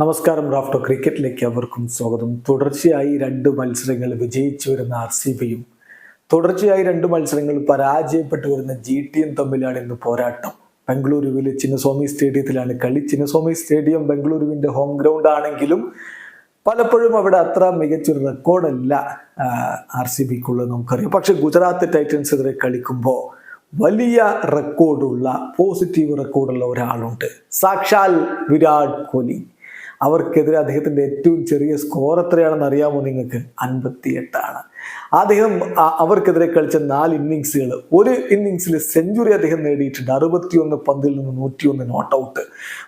നമസ്കാരം റാഫ്റ്റോ ക്രിക്കറ്റിലേക്ക് അവർക്കും സ്വാഗതം. തുടർച്ചയായി രണ്ട് മത്സരങ്ങൾ വിജയിച്ചു വരുന്ന ആർ സി ബിയും തുടർച്ചയായി രണ്ട് മത്സരങ്ങൾ പരാജയപ്പെട്ടു വരുന്ന ജി ടിയും തമ്മിലാണ് ഇന്ന് പോരാട്ടം. ബംഗളൂരുവിലെ ചിന്നസ്വാമി സ്റ്റേഡിയത്തിലാണ് കളി. ചിന്നസ്വാമി സ്റ്റേഡിയം ബംഗളൂരുവിന്റെ ഹോം ഗ്രൗണ്ട് ആണെങ്കിലും പലപ്പോഴും അവിടെ അത്ര മികച്ചൊരു റെക്കോർഡല്ല ആർ സി ബിക്കുള്ളത് നമുക്കറിയാം. പക്ഷേ ഗുജറാത്ത് ടൈറ്റൻസ് എതിരെ കളിക്കുമ്പോൾ വലിയ റെക്കോർഡുള്ള പോസിറ്റീവ് റെക്കോർഡുള്ള ഒരാളുണ്ട്. സാക്ഷാൽ വിരാട് കോഹ്ലി. അവർക്കെതിരെ അദ്ദേഹത്തിന്റെ ഏറ്റവും ചെറിയ സ്കോർ എത്രയാണെന്ന് അറിയാമോ നിങ്ങൾക്ക്? അൻപത്തി എട്ടാണ് അദ്ദേഹം അവർക്കെതിരെ കളിച്ച നാല് ഇന്നിങ്സുകൾ ഒരു ഇന്നിങ്സിൽ സെഞ്ചുറി അദ്ദേഹം നേടിയിട്ടുണ്ട്. അറുപത്തിയൊന്ന് പന്തിൽ നിന്ന് നൂറ്റിയൊന്ന് നോട്ട് ഔട്ട്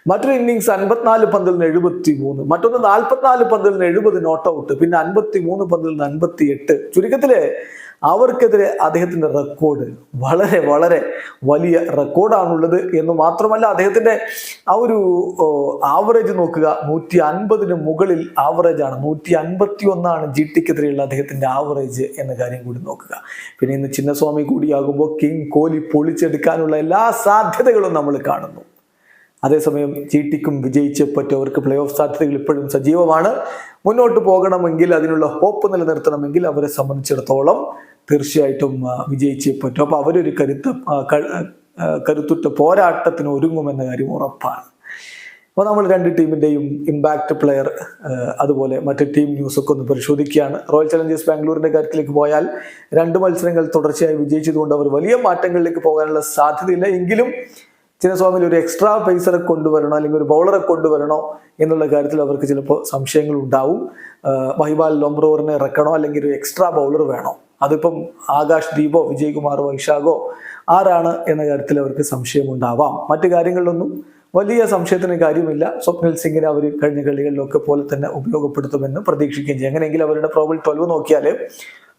മറ്റൊരു ഇന്നിങ്സ് അൻപത്തിനാല് പന്തിൽ നിന്ന് എഴുപത്തി മൂന്ന് മറ്റൊന്ന് നാൽപ്പത്തിനാല് പന്തിൽ നിന്ന് എഴുപത് നോട്ട് ഔട്ട് പിന്നെ അൻപത്തി മൂന്ന് പന്തിൽ നിന്ന് അൻപത്തി എട്ട് ചുരുക്കത്തിൽ അവർക്കെതിരെ അദ്ദേഹത്തിന്റെ റെക്കോർഡ് വളരെ വളരെ വലിയ റെക്കോർഡാണുള്ളത് എന്ന് മാത്രമല്ല അദ്ദേഹത്തിന്റെ ആ ഒരു ആവറേജ് നോക്കുക നൂറ്റി അൻപതിന് മുകളിൽ ആവറേജ് ആണ്. നൂറ്റി അൻപത്തി ഒന്നാണ് ജി ടിക്കെതിരെയുള്ള അദ്ദേഹത്തിന്റെ ആവറേജ് എന്ന കാര്യം കൂടി നോക്കുക. പിന്നെ ഇന്ന് ചിന്നസ്വാമി കൂടിയാകുമ്പോൾ കിങ് കോലി പൊളിച്ചെടുക്കാനുള്ള എല്ലാ സാധ്യതകളും നമ്മൾ കാണുന്നു. അതേസമയം ചീട്ടിക്കും ടിക്കും വിജയിച്ച് പറ്റവർക്ക് പ്ലേ ഓഫ് സാധ്യതകൾ ഇപ്പോഴും സജീവമാണ്. മുന്നോട്ട് പോകണമെങ്കിൽ അതിനുള്ള ഹോപ്പ് നിലനിർത്തണമെങ്കിൽ അവരെ സംബന്ധിച്ചിടത്തോളം തീർച്ചയായിട്ടും വിജയിച്ച് പറ്റും. അപ്പോൾ അവരൊരു കരുത്ത കരുത്തുറ്റ പോരാട്ടത്തിന് ഒരുങ്ങുമെന്ന കാര്യം ഉറപ്പാണ്. അപ്പോൾ നമ്മൾ രണ്ട് ടീമിന്റെയും ഇമ്പാക്റ്റ് പ്ലെയർ അതുപോലെ മറ്റ് ടീം ന്യൂസ് ഒക്കെ ഒന്ന് പരിശോധിക്കുകയാണ്. റോയൽ ചലഞ്ചേഴ്സ് ബാംഗ്ലൂരിന്റെ കാര്യത്തിലേക്ക് പോയാൽ രണ്ട് മത്സരങ്ങൾ തുടർച്ചയായി വിജയിച്ചതുകൊണ്ട് അവർ വലിയ മാറ്റങ്ങളിലേക്ക് പോകാനുള്ള സാധ്യതയില്ല. എങ്കിലും ചിന്നസ്വാമിയിൽ ഒരു എക്സ്ട്രാ പേസറെ കൊണ്ടുവരണോ അല്ലെങ്കിൽ ഒരു ബൗളറെ കൊണ്ടുവരണോ എന്നുള്ള കാര്യത്തിൽ അവർക്ക് ചിലപ്പോൾ സംശയങ്ങൾ ഉണ്ടാവും. മഹിബാൽ ലോംബ്രോറിനെ ഇറക്കണോ അല്ലെങ്കിൽ ഒരു എക്സ്ട്രാ ബൗളർ വേണോ? അതിപ്പം ആകാശ് ദീപോ വിജയ്കുമാർ വൈശാഖോ ആരാണ് എന്ന കാര്യത്തിൽ അവർക്ക് സംശയമുണ്ടാവാം മറ്റു കാര്യങ്ങളിലൊന്നും വലിയ സംശയത്തിന് കാര്യമില്ല. സ്വപ്നിൽ സിംഗിനെ അവർ കഴിഞ്ഞ കളികളിലൊക്കെ പോലെ തന്നെ ഉപയോഗപ്പെടുത്തുമെന്ന് പ്രതീക്ഷിക്കുകയും ചെയ്യും. അങ്ങനെയെങ്കിൽ അവരുടെ പ്രോബിൾ ട്വൽവ് നോക്കിയാൽ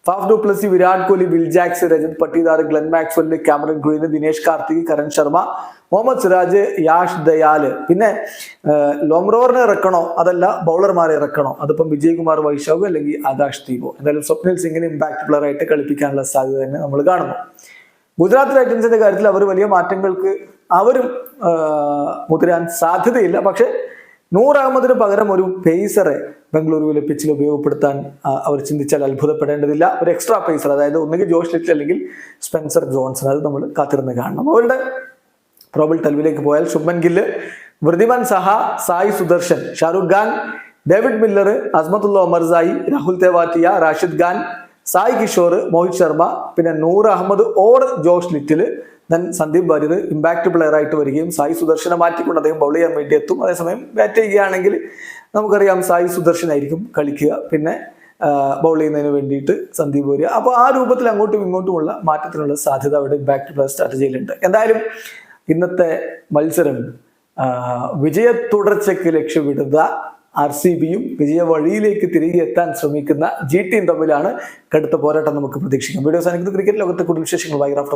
Faf du Plessis Virat Kohli Will Jacks Rajat Patidar Glenn Maxwell Cameron Green Dinesh Karthik Karn Sharma Mohammed Siraj Yash Dayal. പിന്നെ ലോംറോറിനെ ഇറക്കണോ? അതല്ല ബൗളർമാരെ ഇറക്കണോ? അതിപ്പം വിജയ്കുമാർ വൈശാഖോ അല്ലെങ്കിൽ ആകാശ് ദീപോ എന്തായാലും സ്വപ്നിൽ സിംഗിനെ ഇമ്പാക്ട് പ്ലെയർ ആയിട്ട് കളിപ്പിക്കാനുള്ള സാധ്യത തന്നെ നമ്മൾ കാണുന്നു. ഗുജറാത്ത് ടൈറ്റൻസിന്റെ കാര്യത്തിൽ അവർ വലിയ മാറ്റങ്ങൾക്ക് അവരും മുതിരാൻ സാധ്യതയില്ല. പക്ഷെ നൂർ അഹമ്മദിന് പകരം ഒരു പേസറെ ബംഗളൂരുവിലെ പിച്ചിൽ ഉപയോഗപ്പെടുത്താൻ അവർ ചിന്തിച്ചാൽ അത്ഭുതപ്പെടേണ്ടതില്ല. ഒരു എക്സ്ട്രാ പേസർ അതായത് ഒന്നുകിൽ ജോഷ് ലിറ്റിൽ അല്ലെങ്കിൽ സ്പെൻസർ ജോൺസൺ അത് നമ്മൾ കാത്തിരുന്ന് കാണണം. അവരുടെ പ്രോബിൾ ടെൽവിലേക്ക് പോയാൽ ശുഭൻ ഗില്ല് വൃതിമാൻ സഹ സായി സുദർശൻ ഷാറുഖ് ഖാൻ ഡേവിഡ് മില്ലർ അസ്മത്തുള്ള ഒമർസായി രാഹുൽ തേവാറ്റിയ റാഷിദ് ഖാൻ സായ് കിഷോർ മോഹിത് ശർമ്മ പിന്നെ Noor Ahmad or Josh Little then Sandeep Warrier impact player ആയിട്ട് വരികയും സായി സുദർശനെ മാറ്റിക്കൊണ്ട് അദ്ദേഹം ബൗൾ ചെയ്യാൻ വേണ്ടി എത്തും. അതേസമയം ബാറ്റ് ചെയ്യുകയാണെങ്കിൽ നമുക്കറിയാം സായി സുദർശൻ ആയിരിക്കും കളിക്കുക. പിന്നെ ബൗൾ ചെയ്യുന്നതിന് വേണ്ടിയിട്ട് സന്ദീപ് വാര്യർ. അപ്പോൾ ആ രൂപത്തിൽ അങ്ങോട്ടും ഇങ്ങോട്ടുമുള്ള മാറ്റത്തിനുള്ള സാധ്യത അവിടെ ഇമ്പാക്ട് പ്ലെയർ സ്ട്രാറ്റജിയിലുണ്ട് എന്തായാലും ഇന്നത്തെ മത്സരം വിജയ തുടർച്ചയ്ക്ക് ലക്ഷ്യമിടുന്ന ആർ സി ബിയും വിജയ വഴിയിലേക്ക് തിരികെ എത്താൻ ശ്രമിക്കുന്ന ജി ടിയും തമ്മിലാണ് കടുത്ത പോരാട്ടം നമുക്ക് പ്രതീക്ഷിക്കാം. വീഡിയോ സാധിക്കുന്നത് ക്രിക്കറ്റ് ലോകത്തെ കൂടുതൽ വിശേഷങ്ങൾ ഗ്രാഫ്